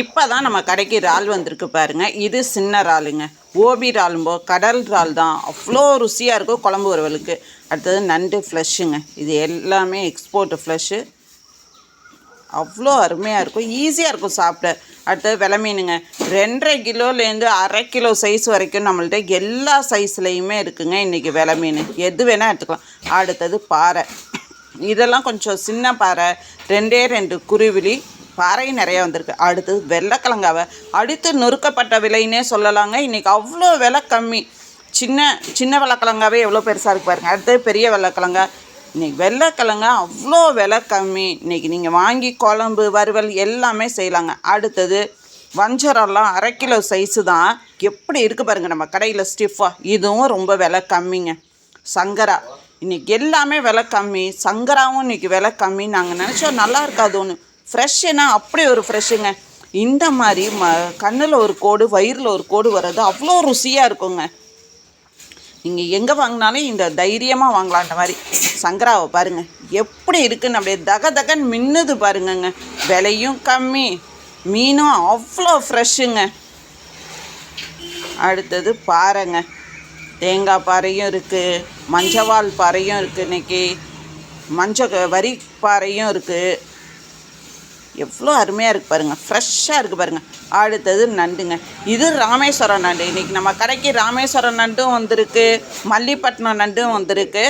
இப்போ தான் நம்ம கடைக்கு இறால் வந்திருக்கு பாருங்க. இது சின்ன இறாலுங்க. ஓபி இறாலும்போ கடல் இறால் தான். அவ்வளோ ருசியாக இருக்கும் குழம்பு வறுவலுக்கு. அடுத்தது நண்டு ஃப்ளஷ்ஷுங்க. இது எல்லாமே எக்ஸ்போர்ட் ஃப்ளஷ்ஷு அவ்வளோ அருமையாக இருக்கும். ஈஸியாக இருக்கும் சாப்பிட. அடுத்தது விலை மீனுங்க ரெண்டரை கிலோலேருந்து அரை கிலோ சைஸ் வரைக்கும் நம்மள்ட்ட எல்லா சைஸ்லேயுமே இருக்குங்க இன்றைக்கி விலை மீன் எது வேணால் எடுத்துக்கலாம். அடுத்தது பாறை. இதெல்லாம் கொஞ்சம் சின்ன பாறை. ரெண்டே ரெண்டு குருவிலி. பாறையும் நிறையா வந்திருக்கு. அடுத்தது வெள்ளைக்கிழங்காவை. அடுத்து நொறுக்கப்பட்ட விலைன்னே சொல்லலாங்க. இன்றைக்கி அவ்வளோ விலை கம்மி. சின்ன சின்ன வெள்ளைக்கிழங்காவே எவ்வளோ பெருசாக இருக்கு பாருங்க. அடுத்தது பெரிய வெள்ளைக்கிழங்கா. இன்றைக்கி வெள்ளைக்கிழங்க அவ்வளோ விலை கம்மி. இன்னைக்கு நீங்கள் வாங்கி குழம்பு வறுவல் எல்லாமே செய்யலாங்க. அடுத்தது வஞ்சரம்லாம் அரை கிலோ சைஸு தான். எப்படி இருக்குது பாருங்கள் நம்ம கடையில் ஸ்டிஃபாக இதுவும் ரொம்ப விலை கம்மிங்க. சங்கரா. இன்னைக்கு எல்லாமே விலை கம்மி. சங்கராவும் இன்னைக்கு விலை கம்மி. நாங்கள் நினச்சோம் நல்லா இருக்காது ஒன்று ஃப்ரெஷ்ஷுன்னா அப்படி ஒரு ஃப்ரெஷ்ஷுங்க இந்த மாதிரி ம கண்ணில் ஒரு கோடு வயிறில் ஒரு கோடு வர்றது அவ்வளோ ருசியாக இருக்குங்க. நீங்கள் எங்கே வாங்கினாலும் இந்த தைரியமாக வாங்கலான்ற மாதிரி. சங்கராவை பாருங்கள் எப்படி இருக்குன்னு அப்படியே தக தகன் மின்னுது பாருங்கங்க. விலையும் கம்மி மீனும் அவ்வளோ ஃப்ரெஷ்ஷுங்க அடுத்தது பாறைங்க. தேங்காய் பாறையும் இருக்குது மஞ்சவாள் பாறையும் இருக்குது இன்னைக்கு. மஞ்ச வரி பாறையும் இருக்குது எவ்வளோ அருமையாக இருக்குது பாருங்கள் ஃப்ரெஷ்ஷாக இருக்குது பாருங்கள் அடுத்தது நண்டுங்க. இது ராமேஸ்வரம் நண்டு. இன்றைக்கி நம்ம கடைக்கு ராமேஸ்வரம் நண்டும் வந்திருக்கு. மல்லிப்பட்டினம் நண்டும் வந்திருக்கு.